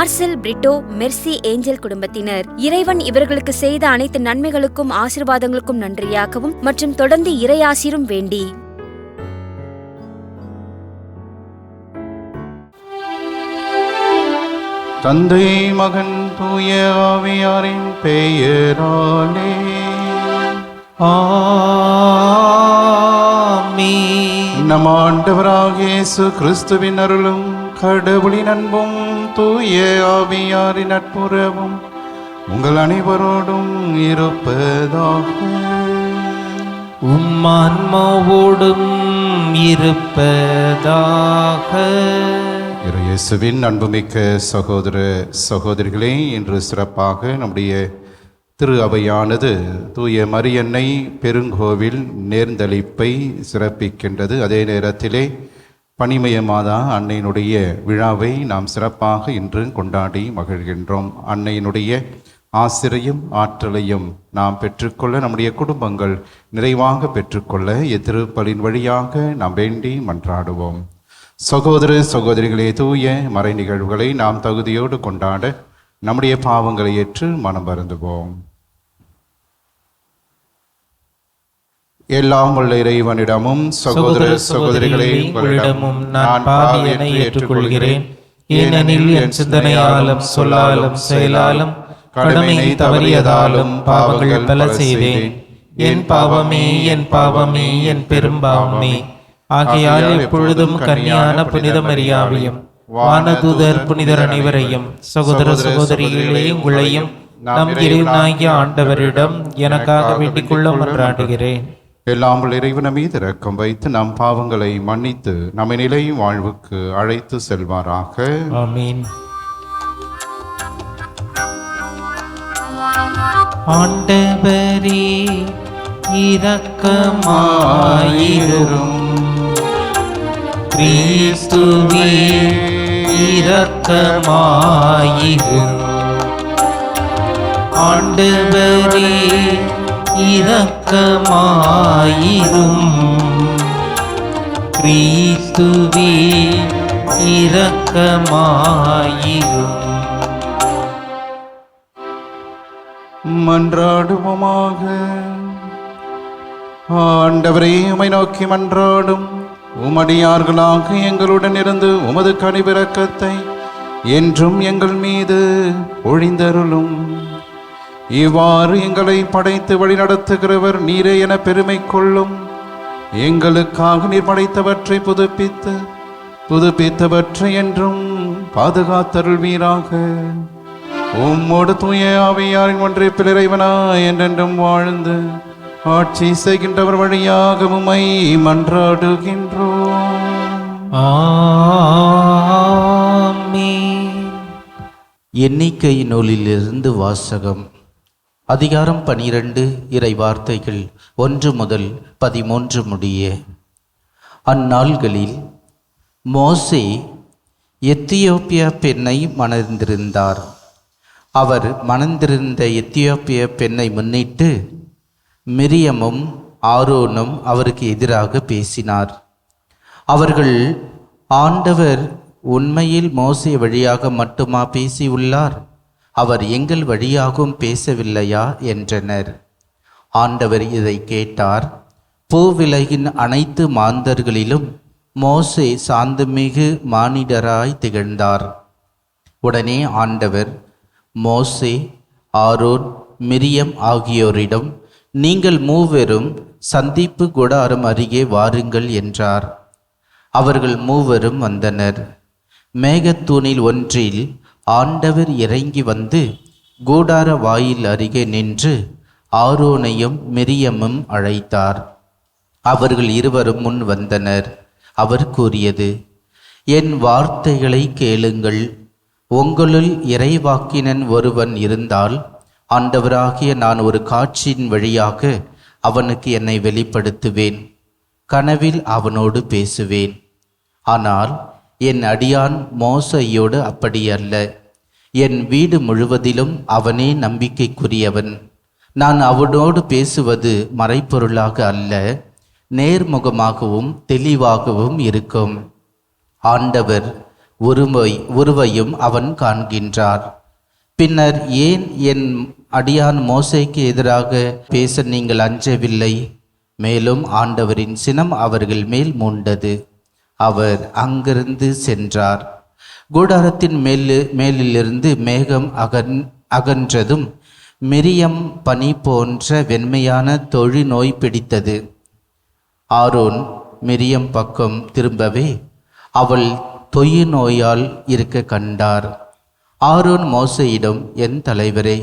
Marcel Britto Mercy Angel குடும்பத்தினர். இறைவன் இவர்களுக்கு செய்த அனைத்து நன்மைகளுக்கும் ஆசிர்வாதங்களுக்கும் நன்றியாகவும் மற்றும் தொடர்ந்து இறையாசிரும் வேண்டி. தந்தை மகன் தூய ஆவியாரின் பெயராலே. ஆமென். நம் ஆண்டவராகிய இயேசு கிறிஸ்துவின் அருளும் கடவுளின் அன்பும் தூய ஆவியாரின் நட்புறவும் உங்கள் அனைவரோடும் இருப்பதாக. உம் ஆன்மாவோடும் இருப்பதாக. இரு இயேசுவின் அன்புமிக்க சகோதர சகோதரிகளே இன்று சிறப்பாக நம்முடைய திரு அவையானது தூய மரியன்னை பெருங்கோவில் நேர்ந்தளிப்பை சிறப்பிக்கின்றது. அதே நேரத்திலே பனிமய மாதா அன்னையினுடைய விழாவை நாம் சிறப்பாக இன்று கொண்டாடி மகிழ்கின்றோம். அன்னையினுடைய ஆசிரியும் ஆற்றலையும் நாம் பெற்றுக்கொள்ள நம்முடைய குடும்பங்கள் நிறைவாக பெற்றுக்கொள்ள இத்திருப்பலின் வழியாக நாம் வேண்டி மன்றாடுவோம். சகோதர சகோதரிகளே தூய மறை நிகழ்வுகளை நாம் தகுதியோடு கொண்டாட நம்முடைய பாவங்களை ஏற்று மனம் வருந்துவோம். எல்லாம் உள்ள இறைவனிடமும் சகோதர சகோதரிகளே உங்களிடமும் நான் பாவியனை ஏற்றுக்கொள்கிறேன். ஏனெனில் என் சிந்தனையாலும் சொல்லாலும் செயலாலும் கடமையை தவறியதாலும் பாவங்கள் பல செய்தேன். என் பாவமே என் பாவமே என் பெரும் பாவமே. ஆகையால் எப்பொழுதும் கன்னியான புனித மரியாவையும் வானதூதர் புனிதர் அனைவரையும் சகோதர சகோதரிகளே உங்களையும் நம் இறைவனாகிய ஆண்டவரிடம் எனக்காக வேண்டிக் கொள்ள மன்றாடுகிறேன். எல்லாம் இறைவன மீது இரக்கம் வைத்து நம் பாவங்களை மன்னித்து நம்மை நிலை வாழ்வுக்கு அழைத்து செல்வாராக. ஆமீன். ஆண்டவரே இரக்கமாயிரும் கிறிஸ்துவே இரக்கமாயிரும் ஆண்டவரே இரக்கமாயிரும். கிரீத்துவே இரக்கமாயிரும். மன்றாடுவோமாக. ஆண்டவரே உமை நோக்கி மன்றாடும். உமடியார்களாக எங்களுடன் இருந்து உமது கனிவிறக்கத்தை என்றும் எங்கள் மீது ஒழிந்தருளும். இவ்வாறு எங்களை படைத்து வழிநடத்துகிறவர் நீரே என பெருமை கொள்ளும். எங்களுக்காக நீர் படைத்தவற்றை புதுப்பித்து புதுப்பித்தவற்றை என்றும் பாதுகாத்தருள்வீராக உம்மோடு தூய ஆவியாரின் ஒன்றை பிளரைவனா என்றென்றும் வாழ்ந்து ஆட்சி செய்கின்றவர் வழியாக உம்மை மன்றாடுகின்றோம். ஆமென். எண்ணிக்கை நூலிலிருந்து வாசகம் அதிகாரம் பனிரெண்டு இறை வார்த்தைகள் ஒன்று முதல் பதிமூன்று முடிய. அந்நாள்களில் மோசே எத்தியோப்பியா பெண்ணை மணந்திருந்தார். அவர் மணந்திருந்த எத்தியோப்பிய பெண்ணை முன்னிட்டு மிரியமும் ஆரோனும் அவருக்கு எதிராக பேசினார். அவர்கள் ஆண்டவர் உண்மையில் மோசே வழியாக மட்டுமா பேசியுள்ளார்? அவர் எங்கள் வழியாகவும் பேசவில்லையா? என்றனர். ஆண்டவர் இதை கேட்டார். பூவிலகின் அனைத்து மாந்தர்களிலும் மோசே சாந்தமிகு மானிடராய் திகழ்ந்தார். உடனே ஆண்டவர் மோசே ஆரோன் மிரியம் ஆகியோரிடம் நீங்கள் மூவரும் சந்திப்பு குடாரம் அருகே வாருங்கள் என்றார். அவர்கள் மூவரும் வந்தனர். மேகத்தூணில் ஒன்றில் ஆண்டவர் இறங்கி வந்து கூடார வாயில் அருகே நின்று ஆரோனையும் மிரியமும் அழைத்தார். அவர்கள் இருவரும் முன் வந்தனர். அவர் கூறியது என் வார்த்தைகளை கேளுங்கள். உங்களுள் இறைவாக்கினன் ஒருவன் இருந்தால் ஆண்டவராகிய நான் ஒரு காட்சியின் வழியாக அவனுக்கு என்னை வெளிப்படுத்துவேன். கனவில் அவனோடு பேசுவேன். ஆனால் என் அடியான் மோசையோடு அப்படியல்ல. என் வீடு முழுவதிலும் அவனே நம்பிக்கைக்குரியவன். நான் அவனோடு பேசுவது மறைப்பொருளாக அல்ல நேர்முகமாகவும் தெளிவாகவும் இருக்கும். ஆண்டவர் உருவை உருவையும் அவன் காண்கின்றார். பின்னர் ஏன் என் அடியான் மோசைக்கு எதிராக பேச நீங்கள் அஞ்சவில்லை? மேலும் ஆண்டவரின் சினம் அவர்கள் மேல் மூண்டது. அவர் அங்கிருந்து சென்றார். கூடாரத்தின் மேல் மேலிலிருந்து மேகம் அகன் அகன்றதும் மிரியம் பனி போன்ற வெண்மையான தொழு நோய் பிடித்தது. ஆரோன் மிரியம் பக்கம் திரும்பவே அவள் தொயு நோயால் இருக்க கண்டார். ஆரோன் மோசையிடம் என் தலைவரே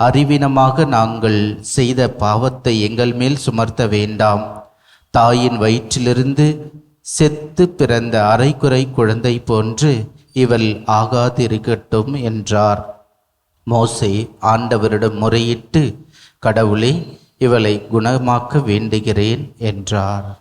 அறிவினமாக நாங்கள் செய்த பாவத்தை எங்கள் மேல் சுமர்த்த வேண்டாம். தாயின் வயிற்றிலிருந்து செத்து பிறந்த அரைக்குறை குழந்தை போன்று இவள் ஆகாதிருக்கட்டும் என்றார். மோசே ஆண்டவரிடம் முறையிட்டு கடவுளே இவளை குணமாக்க வேண்டுகிறேன் என்றார்.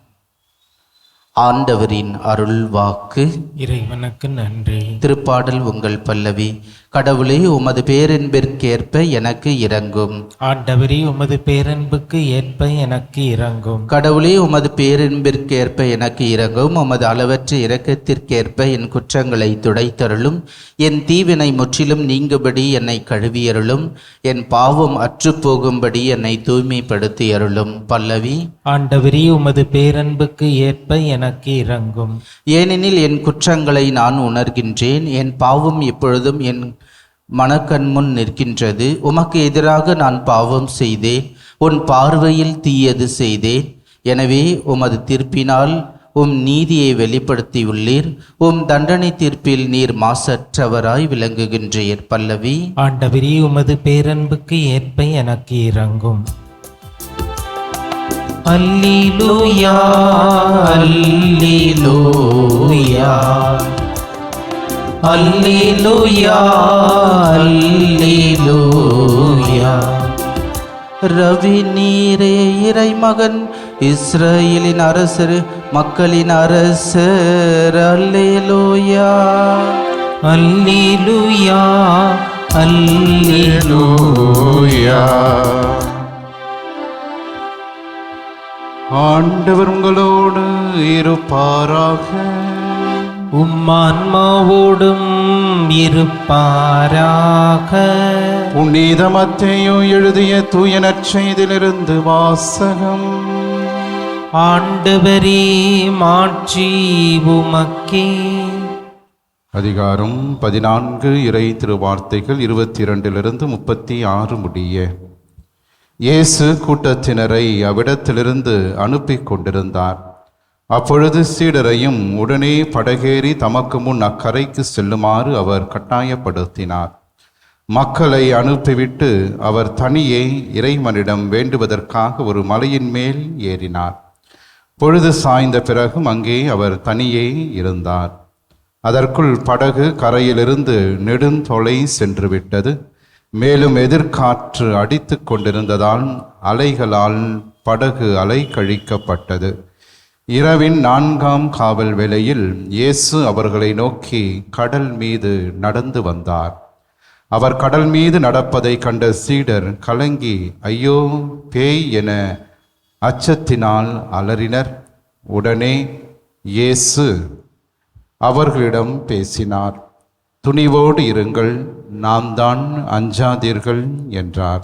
ஆண்டவரின் அருள் வாக்கு இறைவனுக்கு நன்றி. திருப்பாடல் உங்கள் பல்லவி கடவுளே உமது பேரன்பிற்கேற்ப எனக்கு இறங்கும் ஆண்டவரே உமது பேரன்புக்கு ஏற்ப எனக்கு இறங்கும் கடவுளே உமது பேரன்பிற்கேற்ப எனக்கு இறங்கும் உமது அளவற்ற இரக்கத்திற்கேற்ப என் குற்றங்களை துடைத்தருளும். என் தீவினை முற்றிலும் நீங்கும்படி என்னை கழுவியருளும். என் பாவம் அற்றுப்போகும்படி என்னை தூய்மைப்படுத்தி அருளும் பல்லவி. ஆண்டவரே உமது பேரன்புக்கு ஏற்ப எனக்கு இறங்கும் ஏனெனில் என் குற்றங்களை நான் உணர்கின்றேன். என் பாவம் எப்பொழுதும் என் மனக்கண்முன் நிற்கின்றது. உமக்கு எதிராக நான் பாவம் செய்தேன். உன் பார்வையில் தீயது செய்தேன். எனவே உமது தீர்ப்பினால் உம் நீதியை வெளிப்படுத்தியுள்ளீர். உம் தண்டனை தீர்ப்பில் நீர் மாசற்றவராய் விளங்குகின்றீர் பல்லவி. ஆண்டவரே உமது பேரன்புக்கு ஏற்ப எனக்கு இறங்கும். Alleluia alleluia. Alleluia alleluia. Ravi நீரே இறைமகன் இஸ்ரேலின் அரசர் மக்களின் அரசர். அல்லேலூயா. அல்லேலூயா அல்லேலூயா. ஆண்டவர் உங்களோடு இருப்பாராக. உம்மான்மாவோடும் இருப்பாராக. புனித மத்தேயு எழுதிய தூய நற்செய்திலிருந்து வாசகம். ஆண்டவரே மாட்சி உமக்கே. அதிகாரம் பதினான்கு இறை திருவார்த்தைகள் இருபத்தி இரண்டிலிருந்து முப்பத்தி ஆறு முடிய. இயேசு கூட்டத்தினரை அவ்விடத்திலிருந்து அனுப்பி கொண்டிருந்தார். அப்பொழுது சீடரையும் உடனே படகேறி தமக்கு முன் அக்கரைக்கு செல்லுமாறு அவர் கட்டாயப்படுத்தினார். மக்களை அனுப்பிவிட்டு அவர் தனியே இறைவனிடம் வேண்டுவதற்காக ஒரு மலையின் மேல் ஏறினார். பொழுது சாய்ந்த பிறகும் அங்கே அவர் தனியே இருந்தார். அதற்குள் படகு கரையிலிருந்து நெடுந்தொலை சென்று விட்டது மேலும் எதிர்காற்று அடித்து கொண்டிருந்ததால் அலைகளால் படகு அலை கழிக்கப்பட்டது. இரவின் நான்காம் காவல் வேளையில் இயேசு அவர்களை நோக்கி கடல் மீது நடந்து வந்தார். அவர் கடல் மீது நடப்பதை கண்ட சீடர் கலங்கி ஐயோ பேய் என அச்சத்தினால் அலறினர். உடனே இயேசு அவர்களிடம் பேசினார் துணிவோடு இருங்கள் நாம் தான் அஞ்சாதீர்கள் என்றார்.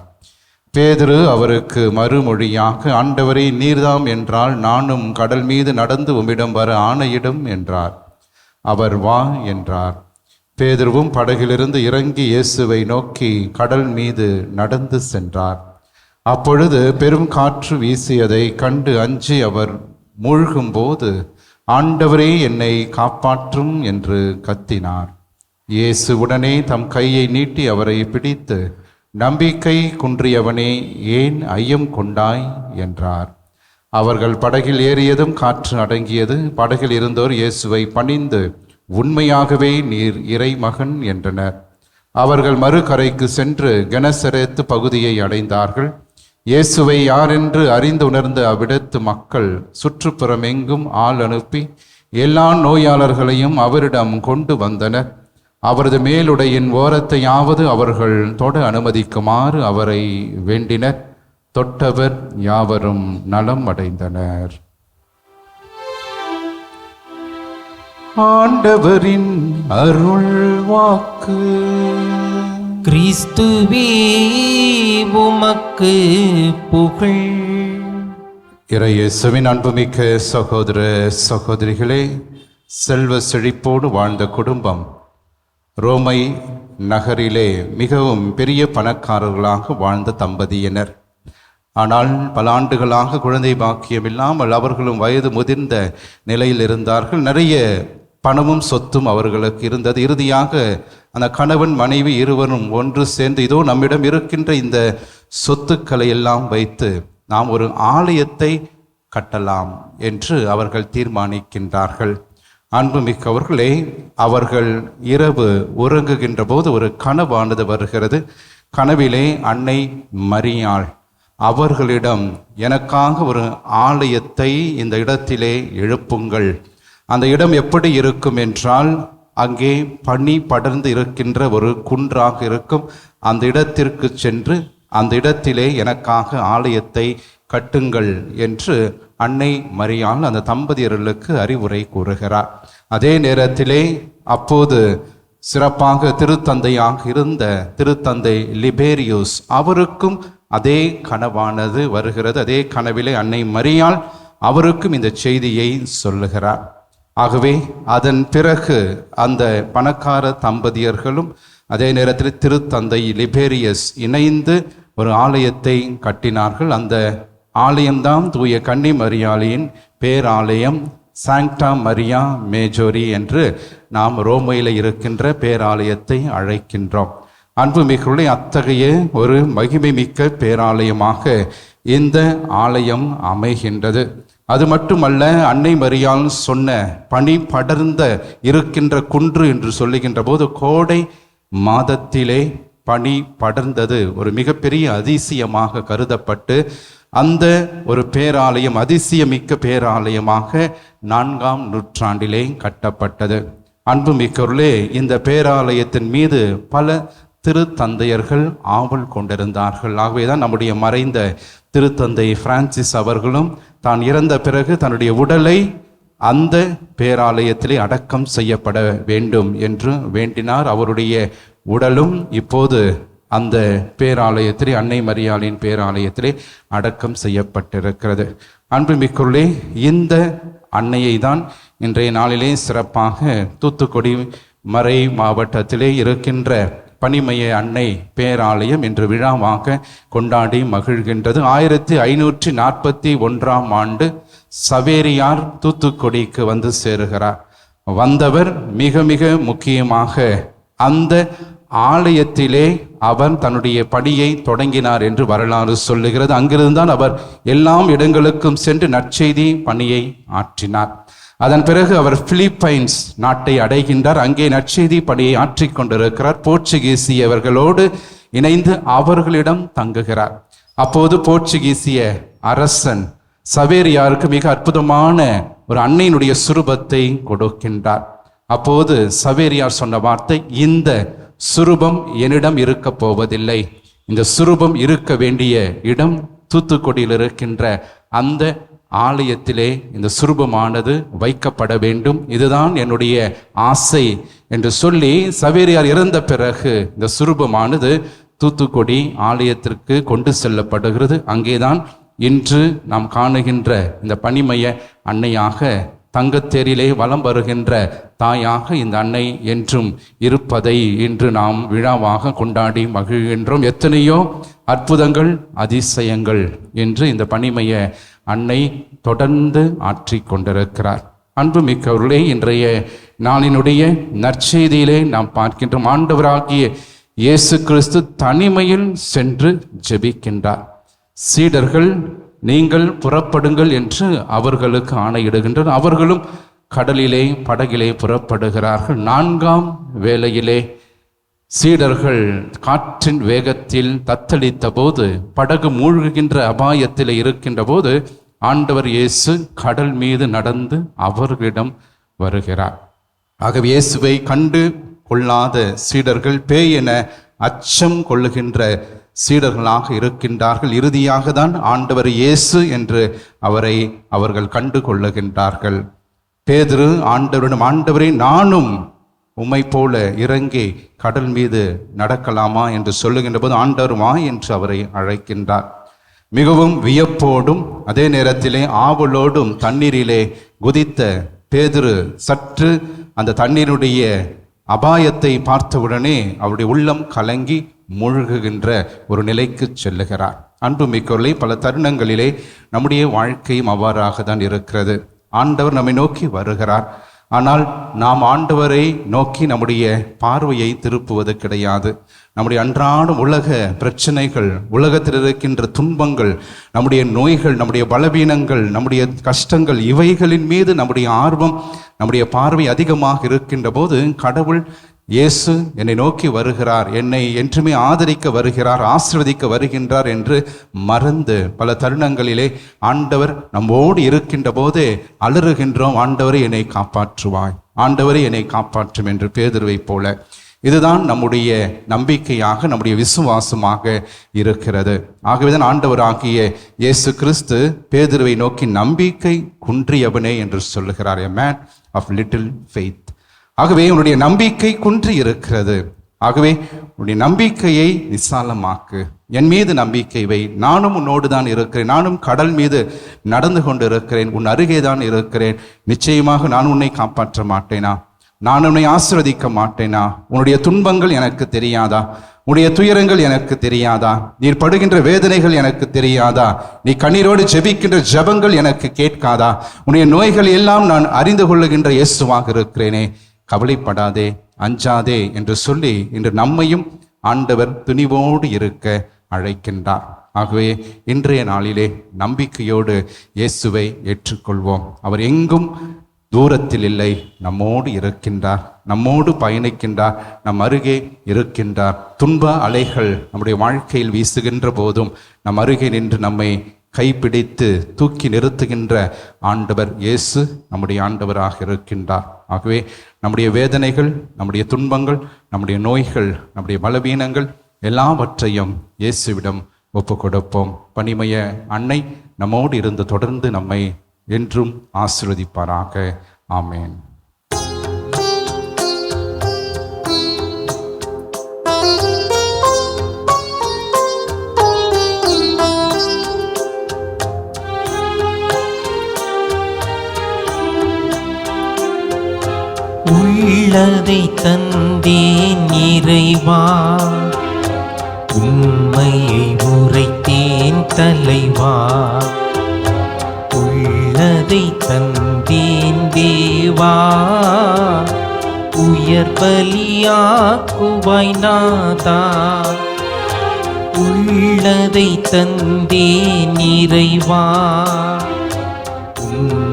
பேதுரு அவருக்கு மறுமொழியாக ஆண்டவரே நீர்தாம் என்றால் நானும் கடல் மீது நடந்து உம்மிடம் வர ஆணையிடும் என்றார். அவர் வா என்றார். பேதுருவும் படகிலிருந்து இறங்கி இயேசுவை நோக்கி கடல் மீது நடந்து சென்றார். அப்பொழுது பெரும் காற்று வீசியதை கண்டு அஞ்சி அவர் மூழ்கும்போது ஆண்டவரே என்னை காப்பாற்றும் என்று கத்தினார். இயேசு உடனே தம் கையை நீட்டி அவரை பிடித்து நம்பிக்கை குன்றியவனே ஏன் ஐயம் கொண்டாய்? என்றார். அவர்கள் படகில் ஏறியதும் காற்று அடங்கியது. படகில் இருந்தோர் இயேசுவை பணிந்து உண்மையாகவே நீர் இறைமகன் என்றனர். அவர்கள் மறுகரைக்கு சென்று கனசரேத்து பகுதியை அடைந்தார்கள். இயேசுவை யாரென்று அறிந்து உணர்ந்த அவ்விடத்து மக்கள் சுற்றுப்புறமெங்கும் ஆள் அனுப்பி எல்லா நோயாளர்களையும் அவரிடம் கொண்டு வந்தனர். அவரது மேலுடையின் ஓரத்தையாவது அவர்கள் தொட அனுமதிக்குமாறு அவரை வேண்டினர். தொட்டவர் யாவரும் நலம் அடைந்தனர். ஆண்டவரின் அருள் வாக்கு கிறிஸ்துவே உமக்கு புகழ். இறையேசுவின் அன்புமிக்க சகோதர சகோதரிகளே செல்வ செழிப்போடு வாழ்ந்த குடும்பம் ரோமை நகரிலே மிகவும் பெரிய பணக்காரர்களாக வாழ்ந்த தம்பதியினர். ஆனால் பல ஆண்டுகளாக குழந்தை பாக்கியம் இல்லாமல் அவர்களும் வயது முதிர்ந்த நிலையில் இருந்தார்கள். நிறைய பணமும் சொத்தும் அவர்களுக்கு இருந்தது. இறுதியாக அந்த கணவன் மனைவி இருவரும் ஒன்று சேர்ந்து இதோ நம்மிடம் இருக்கின்ற இந்த சொத்துக்களை எல்லாம் வைத்து நாம் ஒரு ஆலயத்தை கட்டலாம் என்று அவர்கள் தீர்மானிக்கின்றார்கள். அன்புமிக்கவர்களே அவர்கள் இரவு உறங்குகின்ற போது ஒரு கனவானது வருகிறது. கனவிலே அன்னை மரியாள். அவர்களிடம் எனக்காக ஒரு ஆலயத்தை இந்த இடத்திலே எழுப்புங்கள். அந்த இடம் எப்படி இருக்கும் என்றால் அங்கே பனி படர்ந்து இருக்கின்ற ஒரு குன்றாக இருக்கும். அந்த இடத்திற்கு சென்று அந்த இடத்திலே எனக்காக ஆலயத்தை கட்டுங்கள் என்று அன்னை மரியாள் அந்த தம்பதியர்களுக்கு அறிவுரை கூறுகிறார். அதே நேரத்திலே அப்போது சிறப்பாக திருத்தந்தையாக இருந்த திருத்தந்தை லிபேரியூஸ் அவருக்கும் அதே கனவானது வருகிறது. அதே கனவிலே அன்னை மரியாள் அவருக்கும் இந்த செய்தியை சொல்லுகிறார். ஆகவே அதன் பிறகு அந்த பணக்கார தம்பதியர்களும் அதே நேரத்தில் திருத்தந்தை லிபேரியஸ் இணைந்து ஒரு ஆலயத்தை கட்டினார்கள். அந்த ஆலயம்தான் தூய கன்னி மரியாளியின் பேராலயம் சாங்டா மரியா மேஜோரி என்று நாம் ரோமையில் இருக்கின்ற பேராலயத்தை அழைக்கின்றோம். அன்புமிகுள்ளே அத்தகைய ஒரு மகிமைமிக்க பேராலயமாக இந்த ஆலயம் அமைகின்றது. அது மட்டுமல்ல அன்னை மரியாள் சொன்ன பனி படர்ந்த இருக்கின்ற குன்று என்று சொல்லுகின்ற போது கோடை மாதத்திலே பனி படர்ந்தது. ஒரு மிகப்பெரிய அதிசயமாக கருதப்பட்டு அந்த ஒரு பேராலயம் அதிசயமிக்க பேராலயமாக நான்காம் நூற்றாண்டிலே கட்டப்பட்டது. அன்புமிக்கவர்களே இந்த பேராலயத்தின் மீது பல திருத்தந்தையர்கள் ஆவல் கொண்டிருந்தார்கள். ஆகவேதான் நம்முடைய மறைந்த திருத்தந்தை பிரான்சிஸ் அவர்களும் தான் இறந்த பிறகு தன்னுடைய உடலை அந்த பேராலயத்திலே அடக்கம் செய்யப்பட வேண்டும் என்று வேண்டினார். அவருடைய உடலும் இப்போது அந்த பேராலயத்திலே அன்னை மரியாளின் பேராலயத்திலே அடக்கம் செய்யப்பட்டிருக்கிறது. அன்புமிக்குள்ளே இந்த அன்னையை தான் இன்றைய நாளிலே சிறப்பாக தூத்துக்குடி மறை மாவட்டத்திலே இருக்கின்ற பனிமய அன்னை பேராலயம் இன்று விழாவாக கொண்டாடி மகிழ்கின்றது. ஆயிரத்தி ஐநூற்றி நாற்பத்தி ஒன்றாம் ஆண்டு சவேரியார் தூத்துக்குடிக்கு வந்து சேருகிறார். வந்தவர் மிக மிக முக்கியமாக அந்த ஆலயத்திலே அவர் தன்னுடைய பணியை தொடங்கினார் என்று வரலாறு சொல்லுகிறது. அங்கிருந்தான் அவர் எல்லாம் இடங்களுக்கும் சென்று நற்செய்தி பணியை ஆற்றினார். அதன் பிறகு அவர் பிலிப்பைன்ஸ் நாட்டை அடைகின்றார். அங்கே நற்செய்தி பணியை ஆற்றிக் கொண்டிருக்கிறார். போர்ச்சுகீசியவர்களோடு இணைந்து அவர்களிடம் தங்குகிறார். அப்போது போர்ச்சுகீசிய அரசன் சவேரியாருக்கு மிக அற்புதமான ஒரு அன்னையினுடைய சுரூபத்தை கொடுக்கின்றார். அப்போது சவேரியார் சொன்ன வார்த்தை இந்த சுரூபம் என்னிடம் இருக்க போவதில்லை. இந்த சுரூபம் இருக்க வேண்டிய இடம் தூத்துக்குடியில் இருக்கின்ற அந்த ஆலயத்திலே இந்த சுரூபமானது வைக்கப்பட வேண்டும். இதுதான் என்னுடைய ஆசை என்று சொல்லி சவேரியார் இறந்த பிறகு இந்த சுரூபமானது தூத்துக்குடி ஆலயத்திற்கு கொண்டு செல்லப்படுகிறது. அங்கேதான் இன்று நாம் காணுகின்ற இந்த பனிமய அன்னையாக தங்கத்தேரிலே வலம் வருகின்ற தாயாக இந்த அன்னை என்றும் இருப்பதை இன்று நாம் விழாவாக கொண்டாடி மகிழ்கின்றோம். எத்தனையோ அற்புதங்கள் அதிசயங்கள் என்று இந்த பணிமைய அன்னை தொடர்ந்து ஆற்றி கொண்டிருக்கிறார். அன்புமிக்கவர்களே இன்றைய நாளினுடைய நற்செய்தியிலே நாம் பார்க்கின்றோம். ஆண்டவராகிய இயேசு கிறிஸ்து தனிமையில் சென்று ஜெபிக்கின்றார். சீடர்கள் நீங்கள் புறப்படுங்கள் என்று அவர்களுக்கு ஆணையிடுகின்றனர். அவர்களும் கடலிலே படகிலே புறப்படுகிறார்கள். நான்காம் வேளையிலே சீடர்கள் காற்றின் வேகத்தில் தத்தளித்த போது படகு மூழ்குகின்ற அபாயத்தில் இருக்கின்ற போது ஆண்டவர் இயேசு கடல் மீது நடந்து அவர்களிடம் வருகிறார். ஆகவே இயேசுவை கண்டு கொள்ளாத சீடர்கள் பேய் என அச்சம் கொள்ளுகின்ற சீடர்களாக இருக்கின்றார்கள். இறுதியாக தான் ஆண்டவர் இயேசு என்று அவரை அவர்கள் கண்டு கொள்ளுகின்றார்கள். பேதுரு ஆண்டவரிடம் ஆண்டவரே நானும் உம்மை போல இறங்கி கடல் மீது நடக்கலாமா? என்று சொல்லுகின்ற போது ஆண்டவர் வா என்று அவரை அழைக்கின்றார். மிகவும் வியப்போடும் அதே நேரத்திலே ஆவலோடும் தண்ணீரிலே குதித்த பேதுரு சற்று அந்த தண்ணீருடைய அபாயத்தை பார்த்தவுடனே அவருடைய உள்ளம் கலங்கி மூழ்குகின்ற ஒரு நிலைக்கு செல்லுகிறார். அன்புமிக்கவர்களே பல தருணங்களிலே நம்முடைய வாழ்க்கையும் அவ்வாறாக தான் இருக்கிறது. ஆண்டவர் நம்மை நோக்கி வருகிறார். ஆனால் நாம் ஆண்டவரை நோக்கி நம்முடைய பார்வையை திருப்புவது கிடையாது. நம்முடைய அன்றாடம் உலக பிரச்சனைகள் உலகத்தில் இருக்கின்ற துன்பங்கள் நம்முடைய நோய்கள் நம்முடைய பலவீனங்கள் நம்முடைய கஷ்டங்கள் இவைகளின் மீது நம்முடைய ஆர்வம் நம்முடைய பார்வை அதிகமாக இருக்கின்ற போது கடவுள் இயேசு என்னை நோக்கி வருகிறார் என்னை என்றுமே ஆதரிக்க வருகிறார் ஆசிர்வதிக்க வருகின்றார் என்று மறந்து பல தருணங்களிலே ஆண்டவர் நம்மோடு இருக்கின்ற போதே அலறுகின்றோம். ஆண்டவரை என்னை காப்பாற்றுவாய் ஆண்டவரை என்னை காப்பாற்றும் என்று பேதுருவைப் போல. இதுதான் நம்முடைய நம்பிக்கையாக நம்முடைய விசுவாசமாக இருக்கிறது. ஆகவேதான் ஆண்டவராகிய இயேசு கிறிஸ்து பேதுருவை நோக்கி நம்பிக்கை குன்றியவனே என்று சொல்லுகிறார். A man of little faith ஆகவே உன்னுடைய நம்பிக்கை குன்றி இருக்கிறது. ஆகவே உன்னுடைய நம்பிக்கையை விசாலமாக்கு. என் மீது நம்பிக்கை வை. நானும் உன்னோடு தான் இருக்கிறேன். நானும் கடல் மீது நடந்து கொண்டு இருக்கிறேன் உன் அருகே தான் இருக்கிறேன். நிச்சயமாக நான் உன்னை காப்பாற்ற மாட்டேனா? நான் உன்னை ஆசிரதிக்க மாட்டேனா? உன்னுடைய துன்பங்கள் எனக்கு தெரியாதா? உன்னுடைய துயரங்கள் எனக்கு தெரியாதா? நீர் படுகின்ற வேதனைகள் எனக்கு தெரியாதா? நீ கண்ணீரோடு ஜெபிக்கின்ற ஜபங்கள் எனக்கு கேட்காதா? உன்னுடைய நோய்கள் எல்லாம் நான் அறிந்து கொள்ளுகின்ற இயேசுவாக இருக்கிறேனே. கவலைப்படாதே அஞ்சாதே என்று சொல்லி இன்று நம்மையும் ஆண்டவர் துணிவோடு இருக்க அழைக்கின்றார். ஆகவே இன்றைய நாளிலே நம்பிக்கையோடு இயேசுவை ஏற்றுக்கொள்வோம். அவர் எங்கும் தூரத்தில் இல்லை நம்மோடு இருக்கின்றார். நம்மோடு பயணிக்கின்றார் நம் அருகே இருக்கின்றார். துன்ப அலைகள் நம்முடைய வாழ்க்கையில் வீசுகின்ற போதும் நம் அருகே நின்று நம்மை கைப்பிடித்து தூக்கி நிறுத்துகின்ற ஆண்டவர் இயேசு நம்முடைய ஆண்டவராக இருக்கின்றார். ஆகவே நம்முடைய வேதனைகள் நம்முடைய துன்பங்கள் நம்முடைய நோய்கள் நம்முடைய பலவீனங்கள் எல்லாவற்றையும் இயேசுவிடம் ஒப்பு கொடுப்போம் பணிமய அன்னை நம்மோடு இருந்து தொடர்ந்து நம்மை என்றும் ஆசிர்வதிப்பாராக. ஆமேன். உள்ளதை தந்தேன் இறைவா. உண்மையை உரைத்தேன் தலைவா. உள்ளதை தந்தேன் தேவா. உயர் பலியாக்குவாய் நாதா உள்ளதை தந்தேன் இறைவா. உண்மையை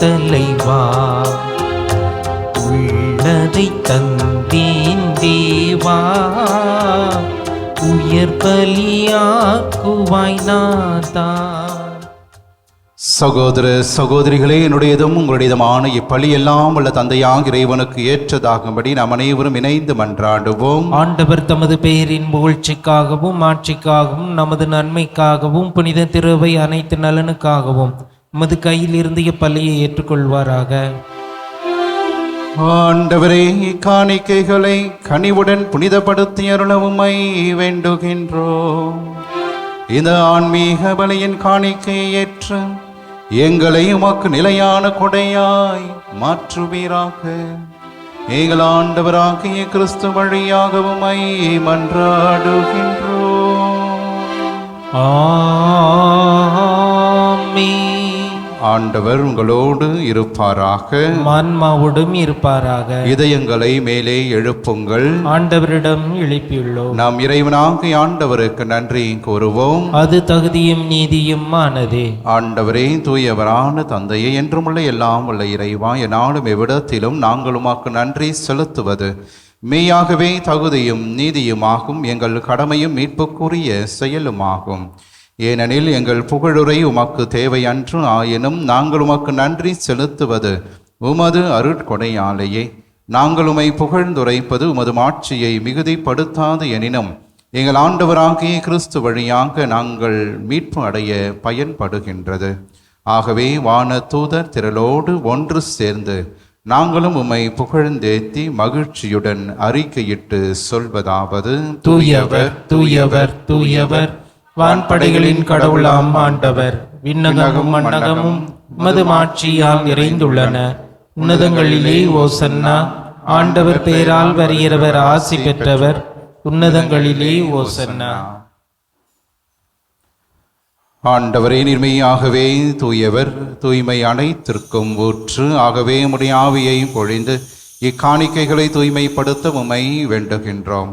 தலைவா உள்ளதை தந்தேன் தேவா? உயர் பலியாக்குவாய் நாதா சகோதர சகோதரிகளே என்னுடையதும் உங்களுடையதுமான இப்பழி எல்லாம் உள்ள தந்தையாக இறைவனுக்கு ஏற்றதாகும்படி நாம் அனைவரும் இணைந்து மன்றாடுவோம். ஆண்டவர் தமது பெயரின் புகழ்ச்சிக்காகவும் ஆட்சிக்காகவும் நமது நன்மைக்காகவும் புனித திருவை அனைத்து நலனுக்காகவும். உமது கையில் இருந்து இப்பள்ளியை ஏற்றுக்கொள்வாராக. ஆண்டவரே இக்காணிக்கைகளை கனிவுடன் புனிதப்படுத்தி அருளவுமை வேண்டுகின்றோம். இந்த ஆன்மீக பலியின் காணிக்கையை ஏற்று எங்களை உமக்கு நிலையான கொடையாய் மாற்றுவீராக. எங்கள் ஆண்டவராகிய கிறிஸ்து வழியாகவுமை மன்றாடுகின்றோம். ஆமே ஆண்டவர் உங்களோடு இருப்பாராக. ஆன்மாவோடும் இருப்பாராக. இதயங்களை மேலே எழுப்புங்கள். ஆண்டவரிடம் எழுப்பியுள்ளோம். நாம் இறைவனாக ஆண்டவருக்கு நன்றி கூறுவோம். அது தகுதியும் நீதியும் ஆனதே. ஆண்டவரே தூயவரான தந்தையை என்றுமுள்ள எல்லாம் உள்ள இறைவா என்னாலும் எவ்விடத்திலும் நாங்கள் உமக்கு நன்றி செலுத்துவது. மெய்யாகவே தகுதியும் நீதியுமாகும். எங்கள் கடமையும் மீட்புக்குரிய செயலுமாகும். ஏனெனில் எங்கள் புகழுரை உமக்கு தேவையன்று ஆயினும் நாங்கள் உமக்கு நன்றி செலுத்துவது உமது அருட்கொடையாலேயே. நாங்கள் உமை புகழ்ந்துரைப்பது உமது மாட்சியை மிகுதிப்படுத்தாது எனினும் எங்கள் ஆண்டவராகிய கிறிஸ்து வழியாக நாங்கள் மீட்பு அடைய பயன்படுகின்றது. ஆகவே வான தூதர் திரளோடு ஒன்று சேர்ந்து நாங்களும் உம்மை புகழ்ந்தேத்தி மகிழ்ச்சியுடன் அறிக்கையிட்டு சொல்வதாவது தூயவர் தூயவர் தூயவர். வான்படைகளின் கடவுளாம் ஆண்டவர் விண்ணகமும் மண்ணகமும் மது மாட்சியால் நிறைந்துள்ளன. உன்னதங்களிலே ஓசன்னா ஆண்டவர் பெயரால் வருகிறவர் ஆசி பெற்றவர் உன்னதங்களிலே ஓசன்னா ஆண்டவரே நிர்மையாகவே தூயவர் தூய்மை அனைத்திற்கும் ஊற்று. ஆகவே உம்முடைய ஆவியை பொழிந்து இக்காணிக்கைகளை தூய்மைப்படுத்த உமை வேண்டுகின்றோம்.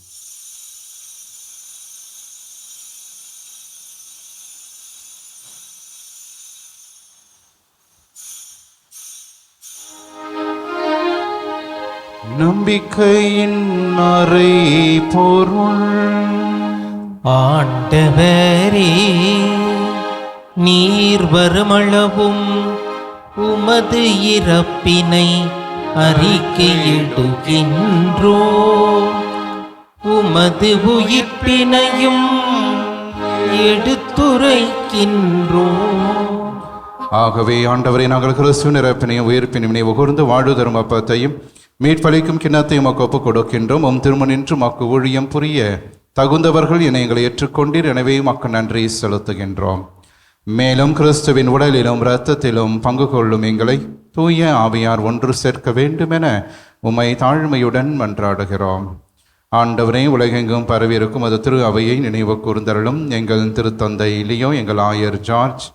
நம்பிக்கையின் அறை பொருள். ஆண்டவரே நீர் வருமளவும் உமது இறப்பினை அறிக்கையிடுகின்றோ. உமது உயிர்ப்பினையும் எடுத்துரைக்கின்றோ. ஆகவே ஆண்டவரை நாங்கள் கிறிஸ்துவின் இறப்பினையும் உயிர்ப்பினையும் நினைவு கூர்ந்து வாழ்வு தரும் அப்பத்தையும் மீட்பளிக்கும் கிண்ணத்தையும் உமக்கு ஒப்புக் கொடுக்கின்றோம் உம் திருமணின்று மக்கு ஊழியம் புரிய தகுந்தவர்கள் என எங்களை ஏற்றுக்கொண்டீர். எனவே மக்கு நன்றி செலுத்துகின்றோம். மேலும் கிறிஸ்துவின் உடலிலும் இரத்தத்திலும் பங்கு கொள்ளும் எங்களை தூய ஆவியார் ஒன்று சேர்க்க வேண்டுமென உம்மை தாழ்மையுடன் மன்றாடுகிறோம். ஆண்டவரே உலகெங்கும் பரவியிருக்கும் அது திரு அவையை நினைவு கூர்ந்தருளும். எங்கள் திருத்தந்தை லியோ எங்கள் ஆயர் ஜார்ஜ்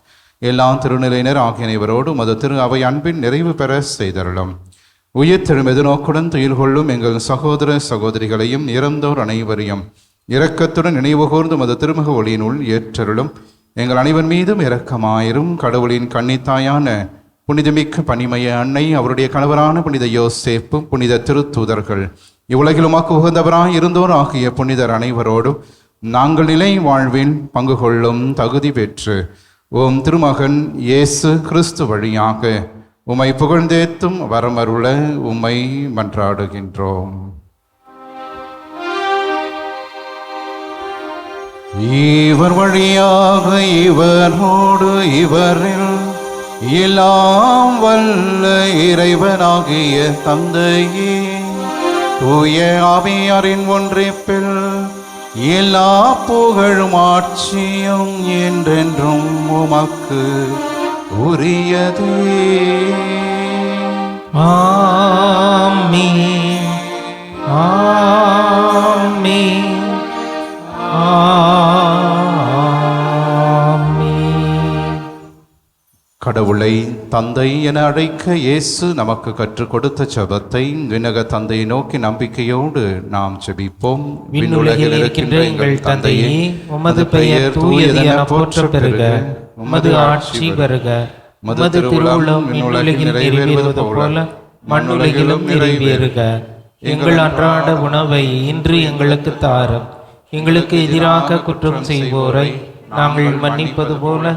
எல்லா திருநிலையினர் ஆகிய அனைவரோடு மது திரு அவை அன்பின் நிறைவு பெற செய்தருளும். உயிர் திரும் எதிர்நோக்குடன் துயில் கொள்ளும் எங்கள் சகோதர சகோதரிகளையும் இறந்தோர் அனைவரையும். இரக்கத்துடன் நினைவு கூர்ந்து மது திருமுக ஒளியினுள் ஏற்றருளும். எங்கள் அனைவர் மீதும் இரக்கமாயிரும். கடவுளின் கன்னித்தாயான புனிதமிக்க பனிமய அன்னை அவருடைய கணவரான புனித யோசேப்பு புனித திருத்தூதர்கள். இவ்வுலகிலுமாக்கு உகந்தவராய் இருந்தோர் ஆகிய புனிதர் அனைவரோடும் நாங்கள் நிலை வாழ்வில் பங்கு கொள்ளும் தகுதி பெற்று ஓம் திருமகன் இயேசு கிறிஸ்து வழியாக. உம்மை புகழ்ந்தேத்தும் வரமருள உம்மை மன்றாடுகின்றோம். இவர் வழியாக இவரோடு இவரில் எல்லாம் வல்ல இறைவனாகிய தந்தையே தூய ஆவியாரின் ஒன்றிப்பில் எல்லா புகழும் ஆட்சியும் என்றென்றும் உமக்கு உரியதே. ஆமென். ஆமென். ஆ கடவுளை தந்தை என அழைக்க இயேசு நமக்கு கற்றுக் கொடுத்த ஜெபத்தை விண்ணக தந்தையை நோக்கி நம்பிக்கையோடு நாம் ஜெபிப்போம் விண்ணுலகில் இருக்கின்ற எங்கள் தந்தையே உமது பெயர் தூயது என போற்ற பெறுக. உமது ஆட்சி வருக உமது திருவுளம் விண்ணுலகில் நிறைவேறுவது போல. மண்ணுலகிலும் நிறைவேறுக. எங்கள் அன்றாட உணவை இன்று எங்களுக்கு தாரும். எங்களுக்கு எதிராக குற்றம் செய்வோரை நாங்கள் மன்னிப்பது போல.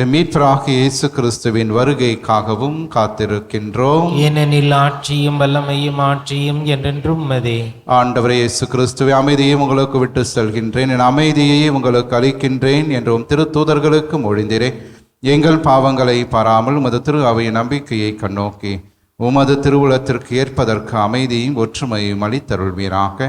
என் மீட்பராகிய இயேசு கிறிஸ்துவின் வருகைக்காகவும் காத்திருக்கின்றோம். ஏனெனில் ஆட்சியும் வல்லமையும் ஆட்சியும் என்றென்றும் உமதே ஆண்டவரே இயேசு கிறிஸ்துவை அமைதியை உங்களுக்கு விட்டு செல்கின்றேன். என் அமைதியை உங்களுக்கு அளிக்கின்றேன் என்றும் திருத்தூதர்களுக்கு மொழிந்திரேன் எங்கள் பாவங்களை பாராமல் உமது திரு அவையின் நம்பிக்கையை கண்ணோக்கி உமது திருவுளத்திற்கு ஏற்பதற்கு அமைதியும் ஒற்றுமையும் அளித்தருள்வீராக.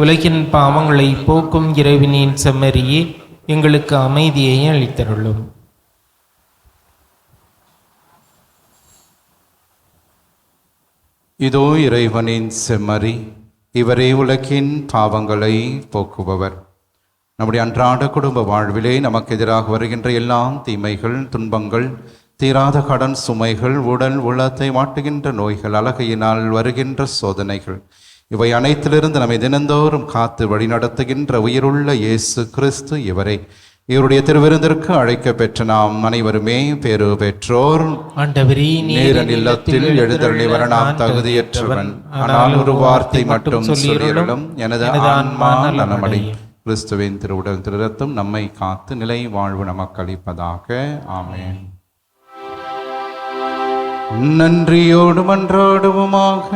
உலகின் பாவங்களை போக்கும் இறைவனின் செம்மறியே எங்களுக்கு அமைதியை அளித்தருளும். இதோ இறைவனின் செம்மறி இவரே உலகின் பாவங்களை போக்குபவர். நம்முடைய அன்றாட குடும்ப வாழ்விலே நமக்கு எதிராக வருகின்ற எல்லாம் தீமைகள் துன்பங்கள் தீராத கடன் சுமைகள் உடல் உள்ளத்தை மாட்டுகின்ற நோய்கள் அழகையினால் வருகின்ற சோதனைகள். இவை அனைத்திலிருந்து நம்மை தினந்தோறும் காத்து வழிநடத்துகின்ற உயிருள்ள இயேசு கிறிஸ்து இவரை இவருடைய திருவிருந்திற்கு அழைக்க பெற்ற நாம் அனைவருமே பேரு பெற்றோர். நேரன் இல்லத்தில் எழுதருளி வர நாம் தகுதியற்றவன். ஆனால் ஒரு வார்த்தை மட்டும் சொல்லியருளும். எனது ஆன்மா நலமடையும். கிறிஸ்துவின் திருவுடல் திருரத்தம் நம்மை காத்து நிலை வாழ்வு நமக்கு அளிப்பதாக. ஆமென். நன்றியோடு மன்றாடுவோமாக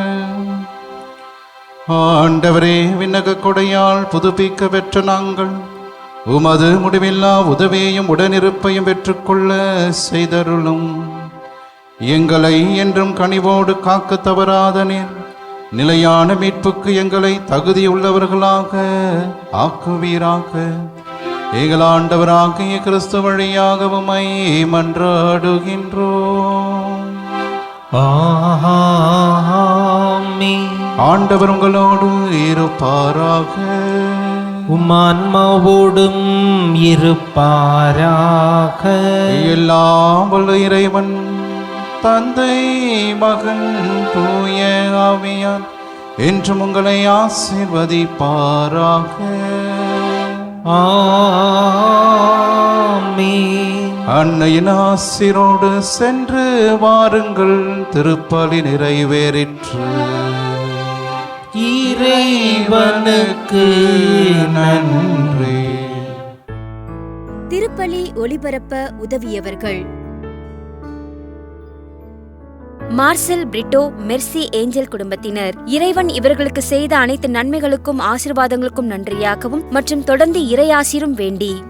ஆண்டவரே விண்ணக கொடையால் புதுப்பிக்க பெற்ற நாங்கள் உமது முடிவில்லா உதவியையும் உடனிருப்பையும் பெற்றுக்கொள்ள செய்தருளும். எங்களை என்றும் கனிவோடு காக்க தவறாத நீர் நிலையான மீட்புக்கு எங்களை தகுதியுள்ளவர்களாக ஆக்குவீராக. எங்கள் ஆண்டவராகிய கிறிஸ்து வழியாக உம்மை மன்றாடுகின்றோம். ஆமென். ஆண்டவர் உங்களோடு இருப்பாராக உம்மான்மாவோடும் இருப்பாராக எல்லாம் வல்ல இறைவன் தந்தை மகன் தூய ஆவியான் என்றும் உங்களை ஆசீர்வதிப்பாராக ஆமென். அன்னையின் ஆசிரோடு சென்று வாருங்கள் திருப்பலி நிறைவேறிற்று இறைவனுக்கு நன்றி. திருப்பலி ஒளிபரப்ப உதவியவர்கள். மார்சல் பிரிட்டோ மெர்சி ஏஞ்சல் குடும்பத்தினர். இறைவன் இவர்களுக்கு செய்த அனைத்து நன்மைகளுக்கும் ஆசிர்வாதங்களுக்கும் நன்றியாகவும் மற்றும் தொடர்ந்து இறையாசிரும் வேண்டி.